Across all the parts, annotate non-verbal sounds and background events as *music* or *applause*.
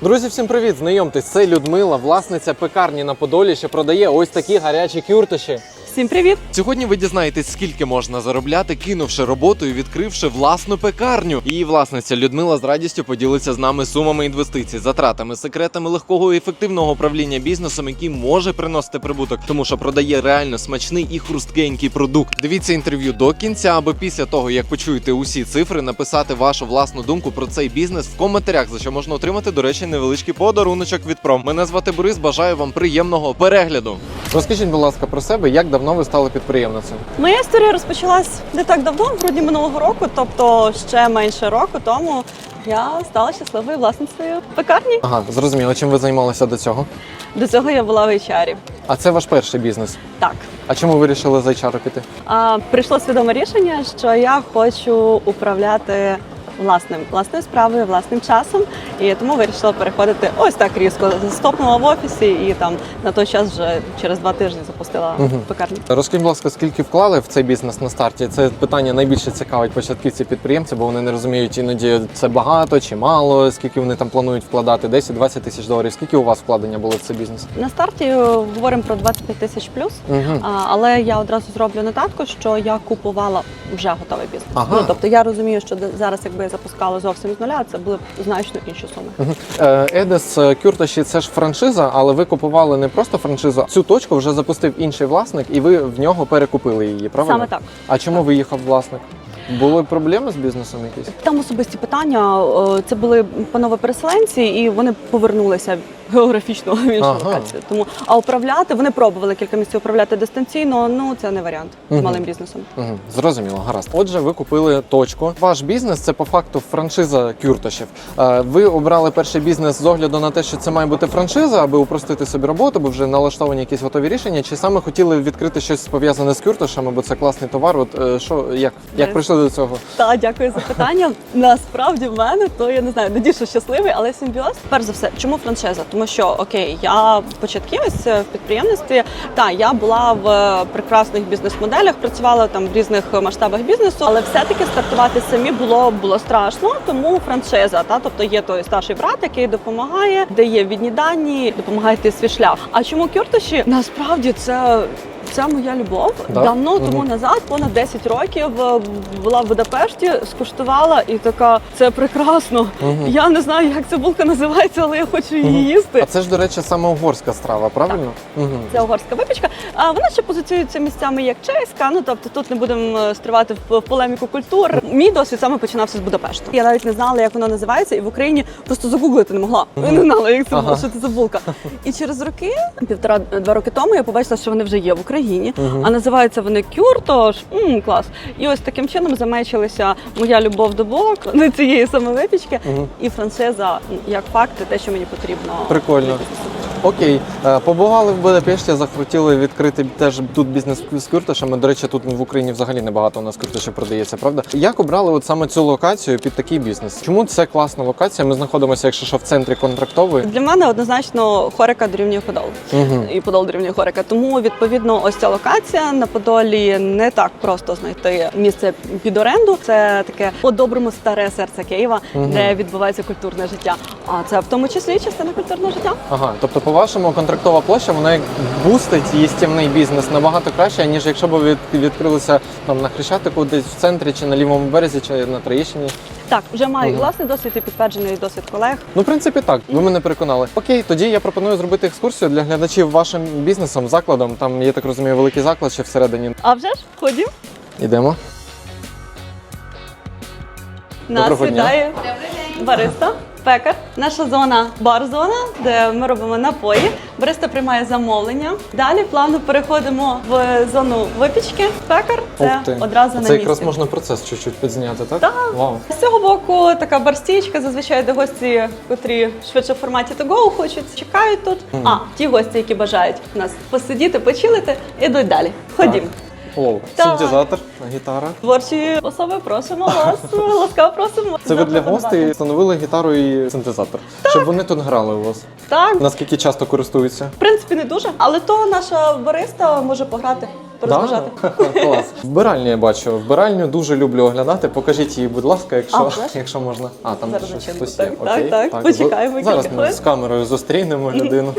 Друзі, всім привіт! Знайомтесь, це Людмила, власниця пекарні на Подолі, що продає ось такі гарячі кюртиші. Всім привіт! Сьогодні ви дізнаєтесь, скільки можна заробляти, кинувши роботу і відкривши власну пекарню. Її власниця Людмила з радістю поділиться з нами сумами інвестицій, затратами, секретами легкого і ефективного управління бізнесом, який може приносити прибуток, тому що продає реально смачний і хрусткенький продукт. Дивіться інтерв'ю до кінця, або після того, як почуєте усі цифри, написати вашу власну думку про цей бізнес в коментарях, за що можна отримати, до речі, невеличкий подаруночок від пром. Мене звати Борис. Бажаю вам приємного перегляду. Розкажіть, будь ласка, про себе, як давно ви стали підприємницею? Моя історія розпочалась не так давно, в грудні минулого року, тобто ще менше року тому я стала щасливою власницею пекарні. Ага, зрозуміло. Чим ви займалися до цього? До цього я була в HR. А це ваш перший бізнес. Так. А чому ви вирішили з HR піти? А, прийшло свідоме рішення, що я хочу управляти власним власною справою, власним часом, і тому вирішила переходити ось так різко. Стопнула в офісі і там на той час вже через два тижні запустила Мгм. пекарню. Розкажіть, будь ласка, скільки вклали в цей бізнес на старті? Це питання найбільше цікавить початківців підприємців, бо вони не розуміють іноді це багато чи мало, скільки вони там планують вкладати, 10-20 тисяч доларів. Скільки у вас вкладення було в цей бізнес? На старті е, говоримо про 25 тисяч плюс. Угу. Але я одразу зроблю нотатку, що я купувала вже готовий бізнес. Ага. Ну тобто я розумію, що зараз, якби я запускала зовсім з нуля, це були б значно інші суми. Едес Кюртоші Кюрташі це ж франшиза, але ви купували не просто франшизу. Цю точку вже запустив інший власник, і ви в нього перекупили її. Правильно? Саме так. А чому виїхав власник? Були проблеми з бізнесом якісь? Там особисті питання. е, Це були панове переселенці, і вони повернулися географічно в іншу Ага. локацію. Тому а управляти вони пробували кілька місяців управляти дистанційно. Ну це не варіант з малим бізнесом. Угу, зрозуміло, гаразд. Отже, ви купили точку. Ваш бізнес це по факту франшиза Кюрташів. Е, Ви обрали перший бізнес з огляду на те, що це має бути франшиза, аби упростити собі роботу, бо вже налаштовані якісь готові рішення. Чи саме хотіли відкрити щось пов'язане з Кюрташами, бо це класний товар? От е, що як, як Е, до цього? Так, дякую за питання. Насправді в мене то я не знаю, надіюсь, щасливий, але симбіоз. Перш за все, чому франшиза? Тому що окей, я початківець в підприємництві. Та я була в е, прекрасних бізнес-моделях, працювала там в різних масштабах бізнесу, але все-таки стартувати самі було було страшно. Тому франшиза, та тобто є той старший брат, який допомагає, де є відні дані, допомагає свій шлях. А чому кюрташі? Насправді це. Це моя любов. Да? Давно тому назад, понад 10 років, е, була в Будапешті, скуштувала і така, це прекрасно. Мгм. Я не знаю, як ця булка називається, але я хочу її Мгм. їсти. А це ж, до речі, саме угорська страва, правильно? Угу. Це угорська випічка. А вона ще позиціюється місцями як чеська. Ну тобто тут не будемо е, стривати в полеміку культур. Мій досвід саме починався з Будапешту. Я навіть не знала, як вона називається, і в Україні просто загуглити не могла. Я не знала, як це Ага. що це за булка. І через роки, півтора-два роки тому, я побачила, що вони вже є в Україні. Мгм. А називаються вони кюртош. М, клас. І ось таким чином замечилися моя любов до булок, *laughs* не цієї саме випічки, Мгм. і францеза як факт, те, що мені потрібно. Прикольно. Окей, Е, побували в Будапешті, захотіли відкрити теж тут бізнес з кюрташами. До речі, тут в Україні взагалі небагато у нас кюрташів продається, правда? Як обрали от саме цю локацію під такий бізнес? Чому це класна локація? Ми знаходимося, якщо що, в центрі контрактової. Для мене однозначно хорика дорівнює подол. Угу. І подол дорівнює хорика. Тому відповідно ось ця локація на Подолі не так просто знайти місце під оренду. Це таке по-доброму старе серце Києва, Мгм. де відбувається культурне життя. А це в тому числі частина культурного життя. Ага, тобто, по-вашому, контрактова площа вона як бустить їстівний бізнес набагато краще, ніж якщо б ви від, відкрилися там на Хрещатику, десь в центрі, чи на лівому березі, чи на Троєщині. Так, вже маю Мгм. власний досвід і підтверджений досвід колег. Ну, в принципі, так. Ви мене переконали. Окей, тоді я пропоную зробити екскурсію для глядачів вашим бізнесом, закладом. Там, я так розумію, великий заклад ще всередині. А вже ж ходім. Ідемо. Нас Доброго дня. вітає бариста, пекар. Наша зона бар-зона, де ми робимо напої. Бариста приймає замовлення. Далі плавно переходимо в зону випічки. Пекар це Ух ти. одразу Це на якраз можна процес чуть-чуть підзняти, так? Так. Вау. З цього боку така барстічка, зазвичай де гості, котрі швидше в форматі to-go хочуть, чекають тут. А ті гості, які бажають у нас посидіти, почилити, ідуть далі. Ходім. Так. Синтезатор, гітара. Творчі особи, просимо вас, *laughs* ласкаво просимо. Це ви для гостей встановили гітару і синтезатор, щоб вони тут грали у вас. Так, Наскільки часто користуються? В принципі, не дуже, але то наша бариста може пограти порозважати. *laughs* Клас. Вбиральню я бачу. Вбиральню дуже люблю оглядати. Покажіть її, будь ласка, якщо, А, якщо можна. А, там Зараз щось зачинку. хтось є. Так, Окей. так, так. Почекаємо Зараз кілька ми хвилин. з камерою зустрінемо *laughs* людину.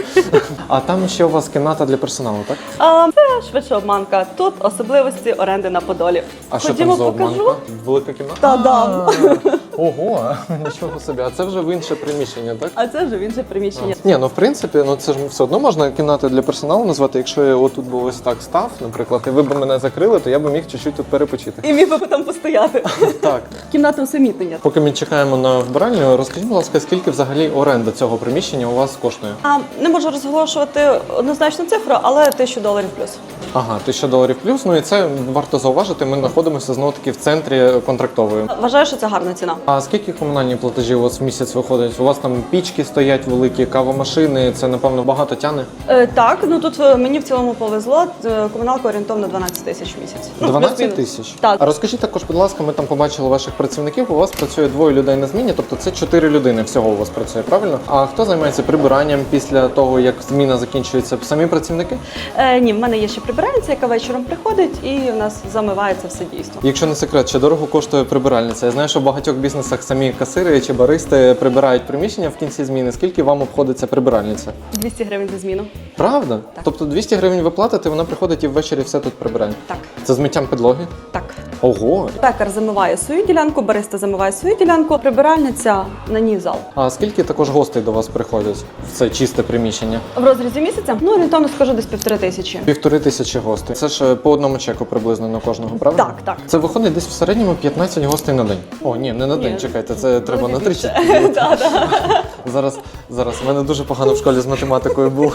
А там ще у вас кімната для персоналу, так? А, це швидше обманка. Тут особливості оренди на Подолі. А що Ходімо, там за покажу. обманка? Велика кімната? Та-дам! А, Ого, *laughs* нічого собі. А це вже в інше приміщення, так? А це вже в інше приміщення. Ні, ну в принципі, ну це ж все одно можна кімнати для персоналу назвати. Якщо я отут був ось так став, наприклад, і ви б мене закрили, то я б міг чуть-чуть тут перепочити. І міг би там постояти. *laughs* Так. Кімната усамітнення. Поки ми чекаємо на вбиральню, розкажіть, будь ласка, скільки взагалі оренда цього приміщення у вас коштує? А не можу розголошувати однозначну цифру, але тисячу доларів плюс. Ага, тисяча доларів плюс. Ну і це варто зауважити. Ми знаходимося знову таки в центрі контрактової. Вважаю, що це гарна ціна. А скільки комунальні платежі у вас в місяць виходить? У вас там пічки стоять великі, кавомашини. Це напевно багато тяне. Е, так, ну тут е, мені в цілому повезло. Е, Комуналка орієнтовно 12 тисяч в місяць. Ну, 12 плюс-мінус. тисяч. Так. А розкажіть також, будь ласка, ми там побачили ваших працівників. У вас працює двоє людей на зміні, тобто це чотири людини всього у вас працює, правильно? А хто займається прибиранням після того, як зміна закінчується? Самі працівники? Е, ні, в мене є ще прибиральниця, яка вечором приходить і в нас замивається все дійство. Якщо не секрет, чи дорого коштує прибиральниця? Я знаю, що в багатьох бізнесах самі касири чи баристи прибирають приміщення в кінці зміни. Скільки вам обходиться прибиральниця? 200 гривень за зміну. Правда? Тобто 200 гривень ви платите, вона приходить і ввечері все тут прибирає. Так, Це з миттям підлоги? так. Ого! Пекар замиває свою ділянку, бариста замиває свою ділянку, прибиральниця на ній зал. А скільки також гостей до вас приходять в це чисте приміщення? В розрізі місяця, ну орієнтовно скажу десь півтори тисячі. Півтори тисячі гостей. Це ж е, по одному чеку приблизно на кожного, правда? Так, так. Це виходить десь в середньому 15 гостей на день. О, ні, не на Ні. день. Чекайте, це треба на більше. 30. *laughs* Да, да. *laughs* Зараз, зараз. У мене дуже погано в школі з математикою було.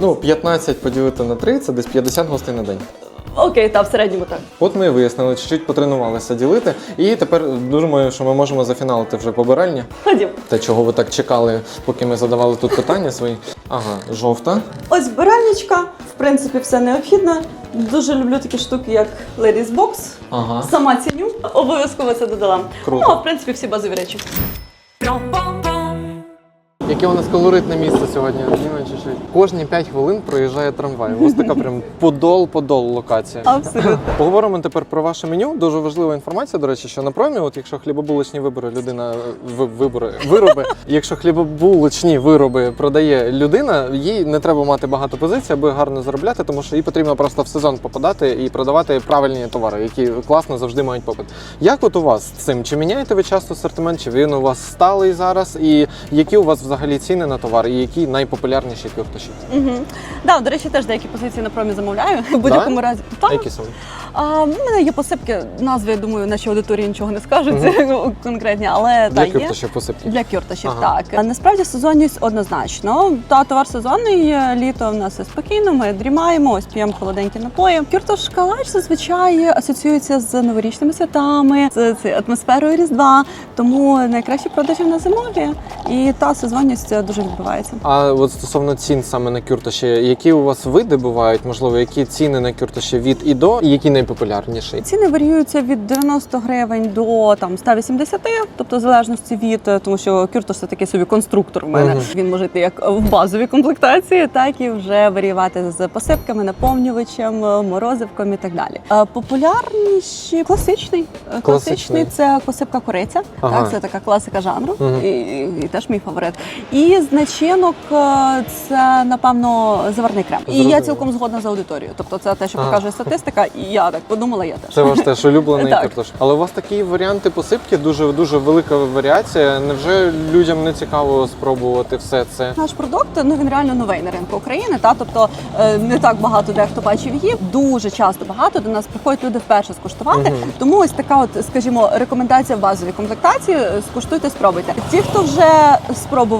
Ну, 15 поділити на 3 це десь 50 гостей на день. Окей, так, в середньому так. От ми і вияснили, чуть-чуть потренувалися ділити. І тепер думаю, що ми можемо зафіналити вже побиральні. Ходім. Те, чого ви так чекали, поки ми задавали тут питання свої. Ага, жовта. Ось збиральничка, в принципі, все необхідне. Дуже люблю такі штуки, як Ladies Box. Ага. Сама ціню. Обов'язково це додала. Круто. Ну, а в принципі, всі базові речі. Яке у нас колоритне місце сьогодні? Ніна, чуть-чуть. Кожні 5 хвилин проїжджає трамвай. Ось така прям подол-подол локація. Абсолютно. Поговоримо тепер про ваше меню. Дуже важлива інформація, до речі, що на промі, от якщо хлібобулочні вибори людина вибори вироби, якщо хлібобулочні вироби продає людина, їй не треба мати багато позицій, аби гарно заробляти, тому що їй потрібно просто в сезон попадати і продавати правильні товари, які класно завжди мають попит. Як от у вас з цим? Чи міняєте ви часто асортимент? Чи він у вас сталий зараз? І які у вас взагалі ціни на товар, і які найпопулярніші кюртоші? Угу. Да, до речі, теж деякі позиції на промі замовляю. *laughs* В будь-якому разі. А які саме? А, в мене є посипки, назви, я думаю, нашій аудиторії нічого не скажуть ну, *laughs* конкретні, але Для та, є. кюртошів посипки. Для кюрташів, Ага. так. А насправді сезонність однозначно. Та товар сезонний, е, літо в нас все спокійно, ми дрімаємо, ось п'ємо холоденькі напої. Кюртош калач зазвичай асоціюється з новорічними святами, з, з атмосферою Різдва, тому найкращі продажі на зимові. І та сезонність е, дуже відбувається. А от стосовно цін саме на кюртоші, які у вас види бувають? Можливо, які ціни на кюртоші від і до, і які найпопулярніші? Ціни варіюються від 90 гривень до там 180, тобто в залежності від е, тому, що кюртош це такий собі конструктор. В мене Мгм. він може йти як в базовій комплектації, так і вже варіювати з посипками, наповнювачем, е, морозивком і так далі. Е, Популярніші класичний. Класичний. Класичний це посипка кориця. Ага. Так, це така класика жанру, Мгм. і, і, і теж мій фаворит. І з начинок е, це напевно заварний крем. І я цілком згодна з аудиторією. Тобто, це те, що показує статистика, і я так подумала, я теж. Це ваш теж улюблений картош. Але у вас такі варіанти посипки, дуже дуже велика варіація. Невже людям не цікаво спробувати все це? Наш продукт ну він реально новий на ринку України. Та тобто е, не так багато дехто бачив її. Дуже часто багато до нас приходять люди вперше скуштувати. Тому ось така, от скажімо, рекомендація в базовій комплектації. е, Скуштуйте, спробуйте. Ті, хто вже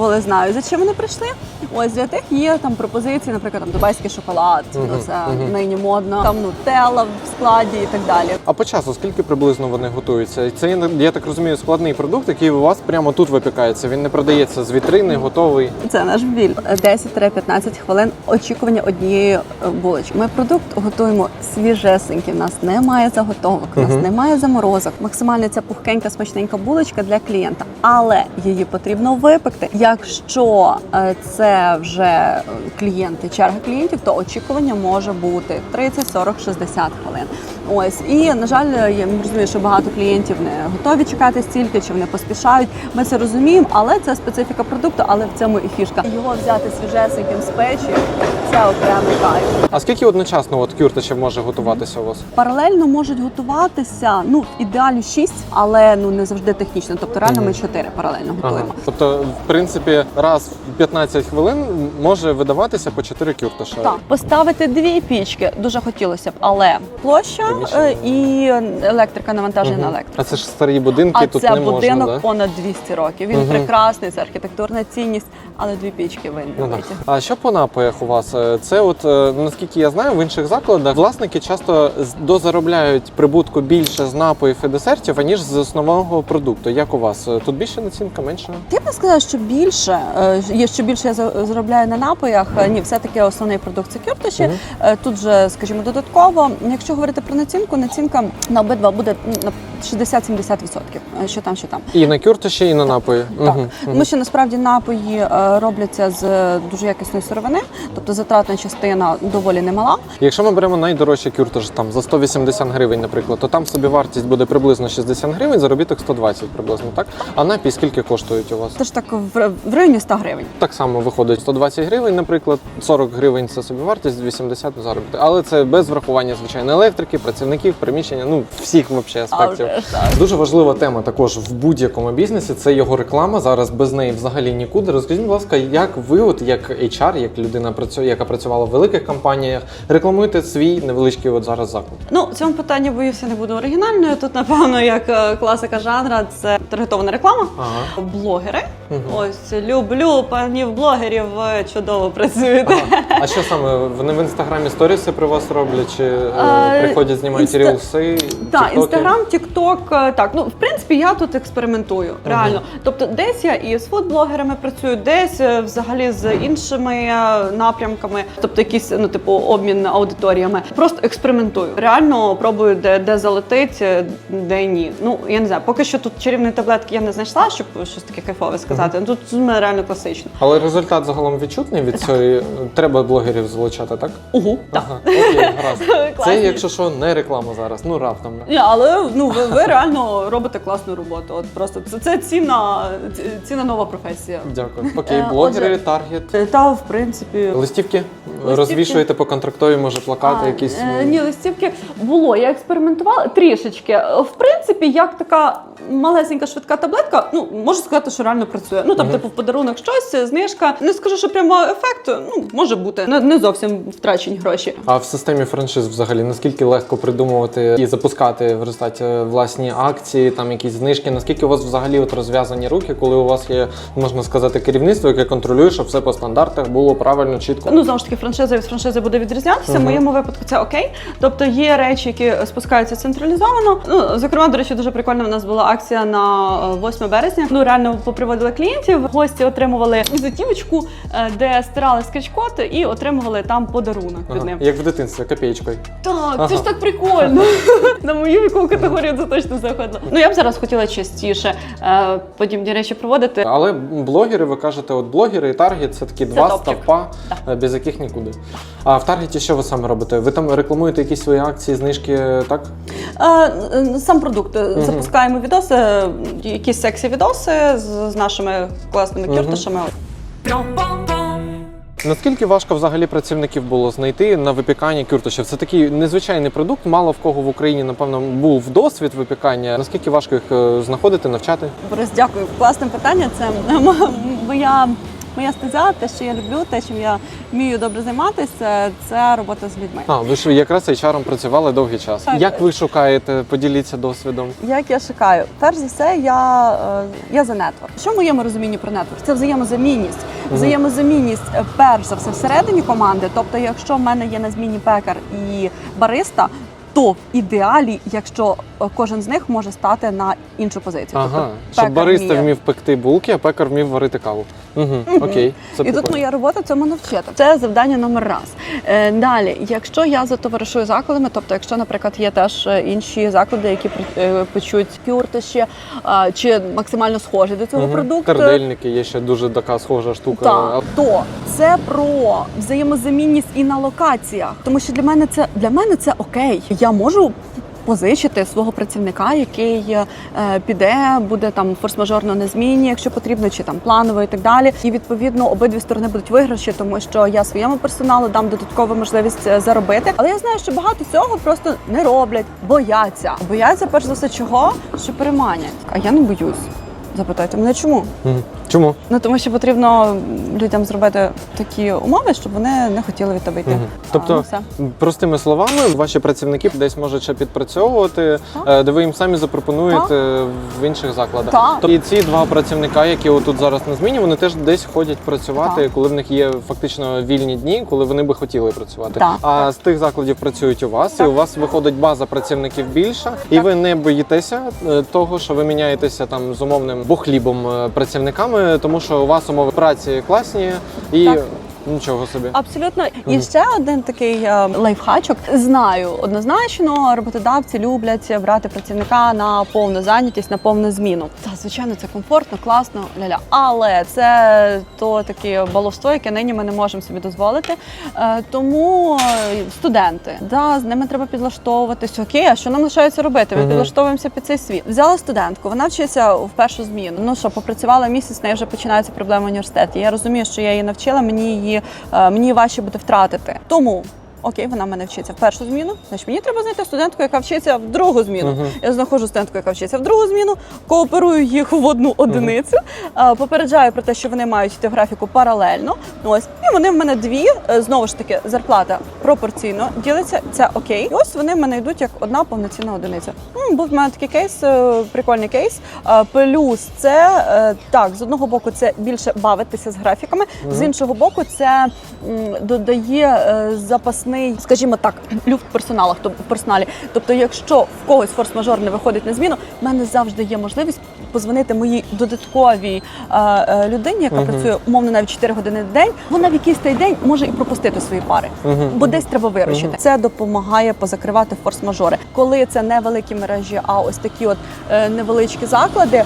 спробували, знаю, за чим вони прийшли. Ось для тих є там пропозиції, наприклад, там дубайський шоколад. Мгм, Ну це мгм. нині модно. Там нутелла в складі і так далі. А по часу скільки приблизно вони готуються? Це я так розумію, складний продукт, який у вас прямо тут випікається. Він не продається з вітрини, готовий. Це наш біль. 10-15 хвилин очікування однієї е, булочки. Ми продукт готуємо свіжесенький. У нас немає заготовок, у нас немає заморозок. Максимально ця пухкенька, смачненька булочка для клієнта. Але її потрібно випекти. Якщо е, це вже клієнти, черга клієнтів, то очікування може бути 30, 40, 60 хвилин. Ось і на жаль, я розумію, що багато клієнтів не готові чекати стільки, чи вони поспішають. Ми це розуміємо, але це специфіка продукту, але в цьому і фішка. Його взяти свіжесеньким з печі це окремий кайф. А скільки одночасно от кюртичів може готуватися у вас? Паралельно можуть готуватися ну ідеалі 6, але ну не завжди технічно. Тобто реально ми Мгм. 4 паралельно Ага. готуємо. Тобто, в принципі, раз в 15 хвилин може видаватися по 4 кюртиша. Так, поставити дві пічки дуже хотілося б, але площа. Е, і електрика навантаження Мгм. на електрику. А це ж старі будинки, А тут це не будинок можна, да? понад 200 років. Він Мгм. прекрасний, це архітектурна цінність, але дві пічки винні. Ну, так. А що по напоях у вас? Е, Це, от е, наскільки я знаю, в інших закладах власники часто з- дозаробляють прибутку більше з напоїв і десертів, аніж з основного продукту. Як у вас? Е, Тут більше націнка, менше? Я б не сказала, що більше е, є, що більше я за- заробляю на напоях. Е, Ні, все таки основний продукт це кюртиші. Мгм. Е, Тут же, скажімо, додатково. Якщо говорити про націнку, націнка на обидва буде 60-70%. е, Що там, що там. І на кюртиші, і на напої. Так, мгм. тому що насправді напої е, робляться з е, дуже якісної сировини, тобто затратна частина доволі немала. Якщо ми беремо найдорожчий кюртиш там за 180 гривень, наприклад, то там собі вартість буде приблизно 60 гривень, заробіток 120 приблизно, так? А напій скільки коштують у вас? Тож так в, в районі 100 гривень. Так само виходить 120 гривень, наприклад, 40 гривень це собі вартість, 80 заробіток. Але це без врахування звичайно електрики, працівників, приміщення, ну всіх А аспектів. Дуже важлива тема також в будь-якому бізнесі. Це його реклама. Зараз без неї взагалі нікуди. Розкажіть, будь ласка, як ви, от як HR, як людина яка працювала в великих компаніях, рекламуєте свій невеличкий от зараз заклад? Ну, в цьому питанні боюся не буду оригінальною. Тут, напевно, як е, класика жанра, це таргетована реклама. Ага. Блогери. Мгм. Ось люблю панів блогерів, чудово працюєте. А що саме вони в інстаграмі сторіси при вас роблять? Чи е, Е, приходять, знімають інста- рілси? Так, інстаграм, тікток, е, так. Ну, в принципі, я тут експериментую. Реально. Тобто, десь я і з фудблогерами працюю, десь е, взагалі з іншими е, напрямками, тобто якісь, ну, типу, обмін аудиторіями. Просто експериментую. Реально пробую, де, де залетить, де ні. Ну, я не знаю, поки що тут чарівної таблетки я не знайшла, щоб щось таке кайфове сказати. Ну, Тут з мене реально класично. Але результат загалом відчутний від цієї. Треба блогерів залучати, так? Угу, так. Окей, гаразд. *laughs* Це, якщо що, не реклама зараз. Ну раптом. Але ну ви, реально робите класну роботу. От просто це, це цінна, цінна нова професія. Дякую. Окей, Е, блогери, отже- таргет. Та в принципі. Листівки? Листівки. розвішуєте по контрактові, може плакати А, якісь. е, ні, листівки було. Я експериментувала трішечки. В принципі, як така малесенька швидка таблетка, ну можу сказати, що реально працює. Ну там, Мгм. типу, в подарунок щось, знижка. Не скажу, що прямо ефект, ну може бути. Не, не зовсім втрачені гроші. А в системі франшиз взагалі наскільки легко придумувати і запускати в результаті власні акції, там якісь знижки? Наскільки у вас взагалі от розв'язані руки, коли у вас є, можна сказати, керівництво, яке контролює, щоб все по стандартах було правильно, чітко? Ну знову ж таки, франшиза від франшизи буде відрізнятися. В моєму випадку це окей. Тобто є речі, які спускаються централізовано. Ну зокрема, до речі, дуже прикольна. У нас була акція на е, 8 березня. Ну реально поприводили клієнтів. Гості отримували візитівочку, е, де стирали скетч-код і отримували там подарунок від ним. Як в дитинстві, копієчкою. Так, Ага. це ж так прикольно. *laughs* На мою вікову категорію це точно заходило. Ну я б зараз хотіла частіше е, подібні речі проводити. Але блогери, ви кажете, от блогери і таргет це такі два топчик. стовпа, е, без яких нікуди. А в таргеті що ви саме робите? Ви там рекламуєте якісь свої акції, знижки, так? Е, Сам продукт Е, запускаємо відоси, е, якісь сексі відоси з, з нашими класними Мгм. кюртишами. Наскільки важко взагалі працівників було знайти на випікання кюртишів? Це такий незвичайний продукт. Мало в кого в Україні, напевно, був досвід випікання. Наскільки важко їх е, знаходити, навчати? Борис, дякую. Класне питання. Це моя. Моя стезя, те, що я люблю, те, чим я вмію добре займатися, це робота з людьми. А, ви ж якраз HR працювали довгий час. Так. Як ви шукаєте? Поділіться досвідом. Як я шукаю? Перш за все, я, е, я за нетворк. Що в моєму розумінні про нетворк? Це взаємозамінність. Взаємозамінність е, перш за все всередині команди. Тобто, якщо в мене є на зміні пекар і бариста, то в ідеалі, якщо кожен з них може стати на іншу позицію. Ага, Тобто, щоб бариста вміє- вмів пекти булки, а пекар вмів варити каву. Угу, окей. Це І тут моя робота цьому навчити. Це завдання номер раз. Е, далі, якщо я затоваришую закладами, тобто, якщо, наприклад, є теж е, інші заклади, які е, печуть кюртиші е, чи максимально схожі до цього Мгм. продукту. Кардельники є ще дуже така схожа штука. Так, то це про взаємозамінність і на локаціях. Тому що для мене це для мене це окей. Я можу. Позичити свого працівника, який е, піде, буде там форс-мажорно на зміні, якщо потрібно, чи там планово і так далі. І відповідно обидві сторони будуть виграші, тому що я своєму персоналу дам додаткову можливість е, заробити. Але я знаю, що багато цього просто не роблять, бояться. Бояться перш за все, чого що переманять. А я не боюсь. Запитайте мене, чому? Чому? Ну тому що потрібно людям зробити такі умови, щоб вони не хотіли від тебе йти. Мгм. А, Тобто, ну, все. простими словами, ваші працівники десь можуть ще підпрацьовувати, е, де ви їм самі запропонуєте в інших закладах. Так. Тобто, І ці два працівника, які отут зараз на зміні, вони теж десь ходять працювати, коли в них є фактично вільні дні, коли вони би хотіли працювати. Так. А з тих закладів працюють у вас, і у вас виходить база працівників більша, і ви не боїтеся е, того, що ви міняєтеся там з умовним бухлібом е, працівниками, тому що у вас умови праці класні і Так. Нічого собі. Абсолютно. І ще один такий е, лайфхачок. Знаю однозначно, роботодавці люблять брати працівника на повну зайнятість, на повну зміну. Та звичайно, це комфортно, класно, ля-ля. Але це то таке баловство, яке нині ми не можемо собі дозволити. Е, Тому е, студенти, да, з ними треба підлаштовуватись. Окей, а що нам лишається робити? Ми підлаштовуємося під цей світ. Взяла студентку, вона вчиться в першу зміну. Ну що, попрацювала місяць, неї вже починаються проблеми в університеті. Я розумію, що я її навчила, мені її е, мені важче буде втратити. Тому. Окей, вона в мене вчиться в першу зміну. Значить, мені треба знайти студентку, яка вчиться в другу зміну. Мгм. Я знаходжу студентку, яка вчиться в другу зміну, кооперую їх в одну одиницю, е, попереджаю про те, що вони мають йти в графіку паралельно. Ось і вони в мене дві. Е, Знову ж таки, зарплата пропорційно ділиться. Це окей. І ось вони в мене йдуть як одна повноцінна одиниця. М, Був в мене такий кейс, е, прикольний кейс. Плюс це е, так, з одного боку, це більше бавитися з графіками, з іншого боку, це м, додає е, запасний, скажімо так, люфт персоналу, хто в персоналі. Тобто, якщо в когось форс-мажор не виходить на зміну, в мене завжди є можливість позвонити моїй додатковій е, е, людині, яка Мгм. працює умовно навіть 4 години в день. Вона в якийсь той день може і пропустити свої пари, Мгм. бо десь треба виручити. Мгм. Це допомагає позакривати форс-мажори. Коли це не великі мережі, а ось такі от е, невеличкі заклади, е,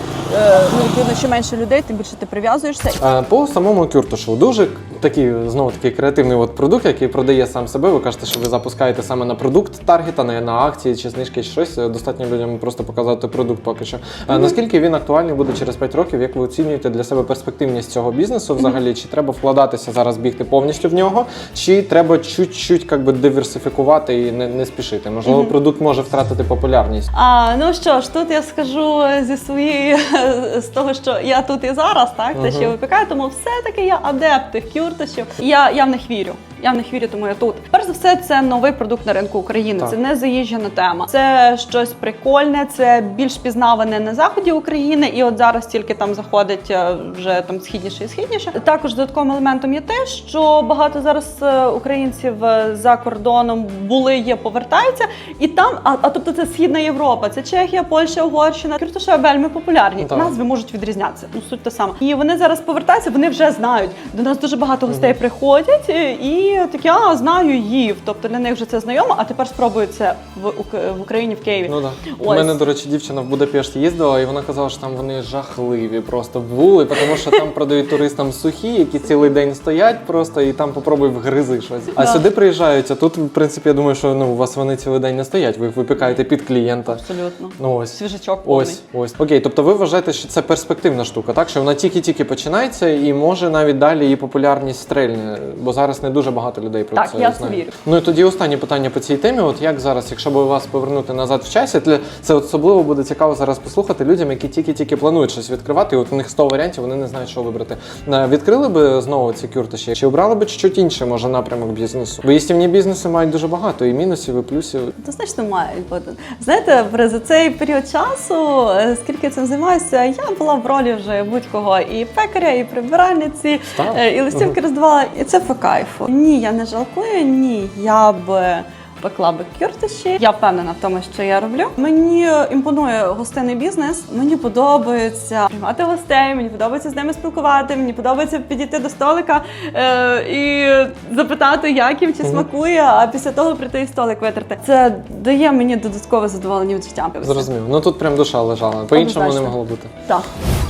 ну відповідно, чим менше людей, тим більше ти прив'язуєшся. Е, По самому кюртошу дуже такий знову такий креативний от продукт, який продає сам себе. Ви кажете, що ви запускаєте саме на продукт таргета, не на акції чи знижки, чи щось. Е, Достатньо людям просто показати продукт поки що. Е, Наскільки він актуальний буде через 5 років? Як ви оцінюєте для себе перспективність цього бізнесу взагалі? Чи треба вкладатися зараз бігти повністю в нього, чи треба чуть-чуть як би диверсифікувати і не, не спішити? Можливо, продукт може втратити популярність. А ну що ж, тут я скажу зі своєї *laughs* з того, що я тут і зараз, так те, що я Мгм. випікаю, тому все-таки я адепт тих кюрточів. Я, я в них вірю. Я в них вірю, тому я тут. Перш за все, це новий продукт на ринку України. Так. Це не заїжджена тема. Це щось прикольне, це більш пізнаване на заході України, і от зараз тільки там заходить е, вже там східніше і східніше. Також додатковим елементом є те, що багато зараз е, українців е, за кордоном були, є, повертаються, і там, а, а тобто це східна Європа, це Чехія, Польща, Угорщина. Кіртуша вельми популярні. Так. Назви можуть відрізнятися. Ну суть та сама. І вони зараз повертаються, вони вже знають. До нас дуже багато гостей приходять е, і такі, а знаю їв. Тобто для них вже це знайомо, а тепер спробують це в, в Україні, в Києві. Ну да. У мене, до речі, дівчина в Будапешт їздила, і вона казала, що там вони жахливі просто були, тому що там продають туристам сухі, які цілий день стоять просто і там попробуй вгризи щось. А Да. сюди приїжджають, а тут, в принципі, я думаю, що ну у вас вони цілий день не стоять, ви їх випікаєте під клієнта. Абсолютно. Ну ось. Свіжачок повний. Ось, ось. Окей, тобто ви вважаєте, що це перспективна штука, так? Що вона тільки-тільки починається і може навіть далі її популярність стрельне, бо зараз не дуже багато людей про Так, це я знає. вірю. Ну і тоді останнє питання по цій темі. От як зараз, якщо б вас повернути назад в часі, для- це особливо буде цікаво зараз послухати людям, які тільки-тільки планують щось відкривати. І от у них 100 варіантів, вони не знають, що вибрати. Е, Відкрили би знову ці кюртиші, чи обрали би чуть інше, може, напрямок бізнесу? Бо їстівні бізнеси мають дуже багато і мінусів, і плюсів. Достатньо мають бути. Знаєте, за цей період часу, е, скільки цим займаюся, я була в ролі вже будь-кого і пекаря, і прибиральниці, Так. е, і листівки роздавала, і це по кайфу. Ні, я не жалкую, ні, я б пекла би кюртиші. Я впевнена в тому, що я роблю. Мені імпонує гостинний бізнес. Мені подобається приймати гостей, мені подобається з ними спілкувати. Мені подобається підійти до столика е, і запитати, як їм чи смакує, а після того прийти і столик витерти. Це дає мені додаткове задоволення від життя. Зрозумів. Ну тут прям душа лежала. По-іншому не могло бути. Так.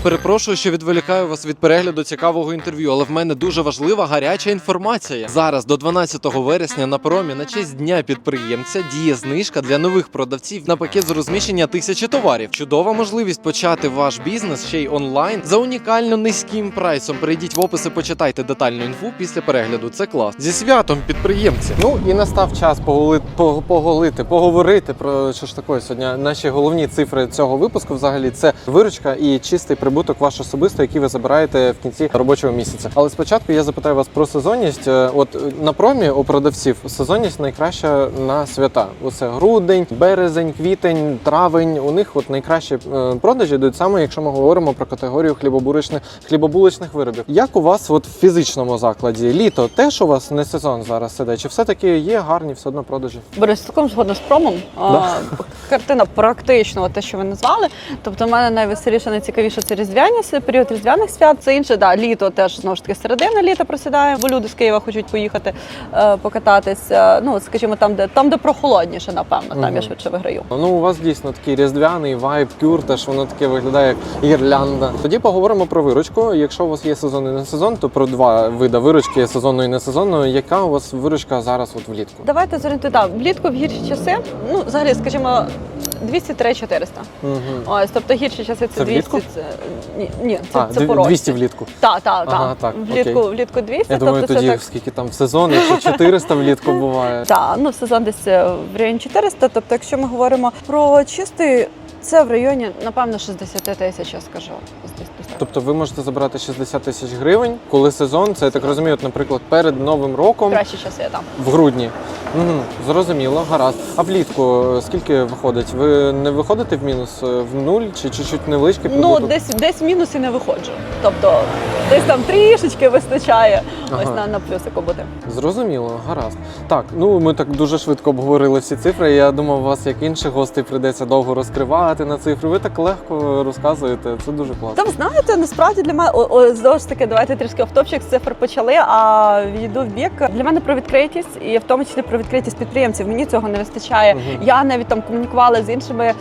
Перепрошую, що відволікаю вас від перегляду цікавого інтерв'ю, але в мене дуже важлива гаряча інформація. Зараз до 12 вересня на промі на честь дня підприємця діє знижка для нових продавців на пакет з розміщення тисячі товарів. Чудова можливість почати ваш бізнес ще й онлайн за унікально низьким прайсом. Перейдіть в опис і почитайте детальну інфу після перегляду. Це клас. Зі святом підприємці. Ну і настав час поголити, поголити, поговорити про що ж таке сьогодні. Наші головні цифри цього випуску взагалі це виручка і чистий прибуток ваш особисто, який ви забираєте в кінці робочого місяця. Але спочатку я запитаю вас про сезонність. Е, От на промі у продавців сезонність найкраща на свята. Оце грудень, березень, квітень, травень. У них от найкращі е, продажі йдуть саме, якщо ми говоримо про категорію хлібобуричних хлібобуличних виробів. Як у вас от в фізичному закладі літо теж у вас не сезон зараз іде? Чи все таки є гарні все одно продажі? Борис, цілком згодна з промом. *laughs* А, Картина практично те, що ви назвали. Тобто, в мене найвеселіше, найцікавіше це різдвяні період різдвяних свят. Це інше, да, літо теж знову ж таки середина літа просідає, бо люди з Києва хочуть поїхати е, покататися. Ну, скажімо, там, де там, де прохолодніше, напевно, там я швидше виграю. Ну, у вас дійсно такий різдвяний вайб, кюртаж, воно таке виглядає як гірлянда. Тоді поговоримо про виручку. Якщо у вас є сезон і не сезон, то про два види виручки сезонної і несезонної. Яка у вас виручка зараз от влітку? Давайте зорієнтуємо. Так, влітку в гірші часи. Ну, взагалі, скажімо, 203-400. Угу. Ось, тобто гірші часи це, Це 200. влітку? Це, ні, ні, це, А, це по році. 200 влітку. Так, так, Ага, так, Влітку, окей. влітку 200, Я думаю, тобто тоді так. скільки там в сезон, якщо 400 влітку *laughs* буває. Так, ну сезон десь е, в районі 400. Тобто, якщо ми говоримо про чистий, це в районі, напевно, 60 тисяч, я скажу. Тобто ви можете забрати 60 тисяч гривень, коли сезон, це я так розумію, от, наприклад, перед Новим роком Кращі часи там. в грудні. Угу, зрозуміло, гаразд. А влітку е, скільки виходить? Ви не виходите в мінус е, в нуль чи чуть-чуть невеличкий Ну, десь десь в мінус і не виходжу. Тобто десь там трішечки вистачає ось на, на плюсику бути. Зрозуміло, гаразд. Так, ну ми так дуже швидко обговорили всі цифри. Я думав, вас як інших гостей прийдеться довго розкривати на цифри. Ви так легко розказуєте. Це дуже класно. Та ви знаєте, насправді для мене о, о, знову ж таки, давайте трішки автопчик з цифр почали. А відійду в бік. Для мене про відкритість і в тому числі про відкритість підприємців. Мені цього не вистачає. Мгм. Я навіть там комунікувала з іншими е,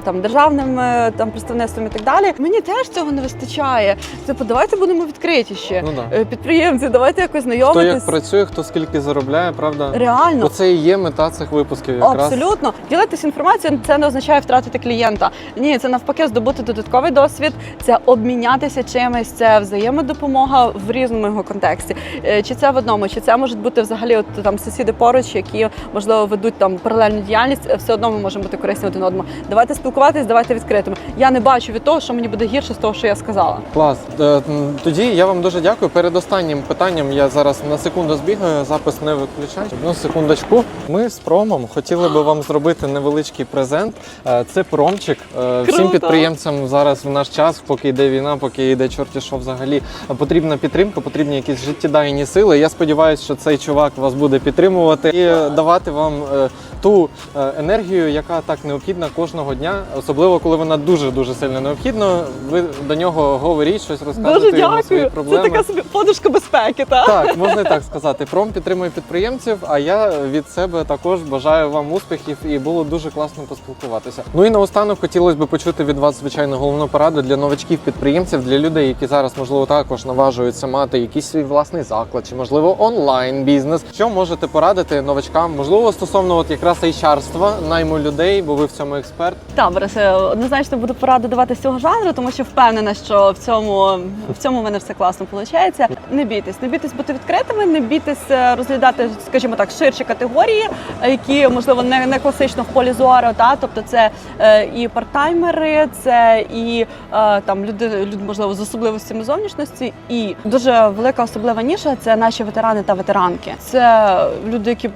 там державними там представництвами і так далі. Мені теж цього не вистачає. Типу, давайте будемо відкритіші. Ну да. Е, Підприємці, давайте якось Хто знайомитись. як працює, хто скільки заробляє, правда? Реально. Оце і є мета цих випусків. Якраз Абсолютно ділитися інформацією це не означає втратити клієнта. Ні, це навпаки здобути додатковий досвід, це обмінятися чимось, це взаємодопомога в різному його контексті. Е, Чи це в одному, чи це можуть бути взагалі от там сусіди поруч, які можливо ведуть там паралельну діяльність. Е, Все одно ми можемо бути корисні один одному. Давайте спілкуватись, давайте відкритими. Я не бачу від того, що мені буде гірше з того, що я сказала. Клас. Е, Тоді я вам дуже дякую. Перед останнім питанням я зараз на секунду збігаю, запис не виключаю. Одну секундочку. Ми з промом хотіли би вам зробити невеличкий презент. Е, Це промчик. Е, Всім підприємцям зараз в наш час, поки йде війна, поки йде чорті що взагалі потрібна підтримка, потрібні якісь життєдайні сили. Я сподіваюся, що цей чувак вас буде підтримувати і е, давати вам е, ту е, енергію, яка так необхідна кожного дня, особливо коли вона дуже дуже сильно необхідна. Ви до нього говоріть щось, розказуйте Дуже йому свої дякую. Це така собі подушка безпеки. Та Так, можна і так сказати. Пром підтримує підприємців. А я від себе також бажаю вам успіхів і було дуже класно поспілкуватися. Ну і наостанок хотілося б почути від вас, звичайно, головну пораду для новачків підприємців, для людей, які зараз можливо також наважуються мати якийсь свій власний заклад, чи можливо онлайн бізнес. Що можете порадити новачкам? Можливо, стосовно от якраз HR-ства, найму людей, бо ви в цьому експерт. Так, Борисе, однозначно буду пораду давати з цього жанру, тому що впевнена, що в цьому в цьому мене все класно виходить. Не бійтесь, не бійтесь бути відкритими, не бійтесь е, розглядати, скажімо так, ширші категорії, які можливо не, не класично в полі зору. Та тобто це е, і парттаймери, це і е, там люди, люди, можливо, з особливостями зовнішності, і дуже велика особлива ніша це наші ветерани та ветеранки. Це люди, які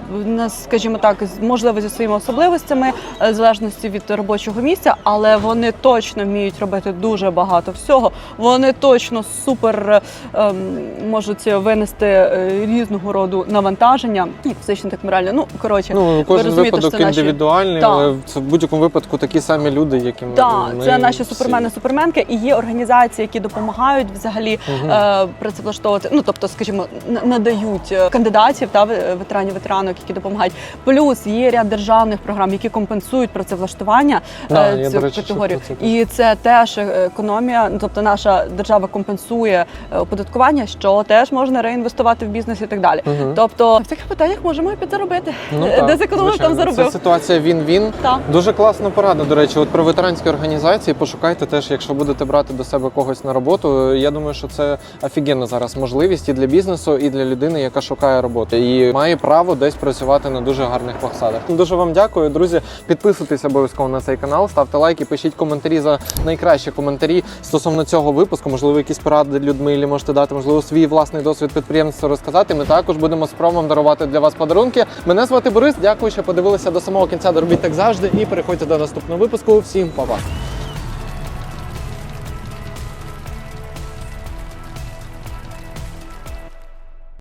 скажімо так, можливо зі своїми особливостями, е, в залежності від робочого місця, але вони точно вміють робити дуже багато всього. Вони точно супер ем, можуть винести е, різного роду навантаження, як фізично, так морально. Ну коротше, Ну, ви кожен розумієте, випадок що це наші- індивідуальний, Так. але в будь-якому випадку такі самі люди, які ми. Так, ми це наші супермени, суперменки, і є організації, які допомагають взагалі Мгм. е, працевлаштовувати. Ну тобто, скажімо, надають е, кандидатів та ве- ветеранів ветеранок, які допомагають. Плюс є ряд державних програм, які компенсують працевлаштування Да, е, цю речі, категорію. це І це теж е, економія. Ну тобто, наша держава компенсує е, оподаткування, що теж можна реінвестувати в бізнес і так далі. Мгм. Тобто, в таких питаннях можемо і підзаробити. Ну, так, Де зекономив, там заробив. Це ситуація він-він. Дуже класна порада, до речі. От про ветеранські організації пошукайте теж, якщо будете брати до себе когось на роботу. Я думаю, що це офігенна зараз можливість і для бізнесу, і для людини, яка шукає роботи, і має право десь працювати на дуже гарних посадах. Дуже вам дякую, друзі. Підписуйтесь обов'язково на цей канал, ставте лайки, пишіть коментарі за найкращі коментарі стосовно цього випуску. Можливо, якісь поради Людмилі можете дати, можливо, свій власний досвід підприємництва розказати. Ми також будемо спробувати дарувати для вас подарунки. Мене звати Борис. Дякую, що подивилися до самого кінця. Робіть так завжди і переходьте до наступного випуску. Всім па-па!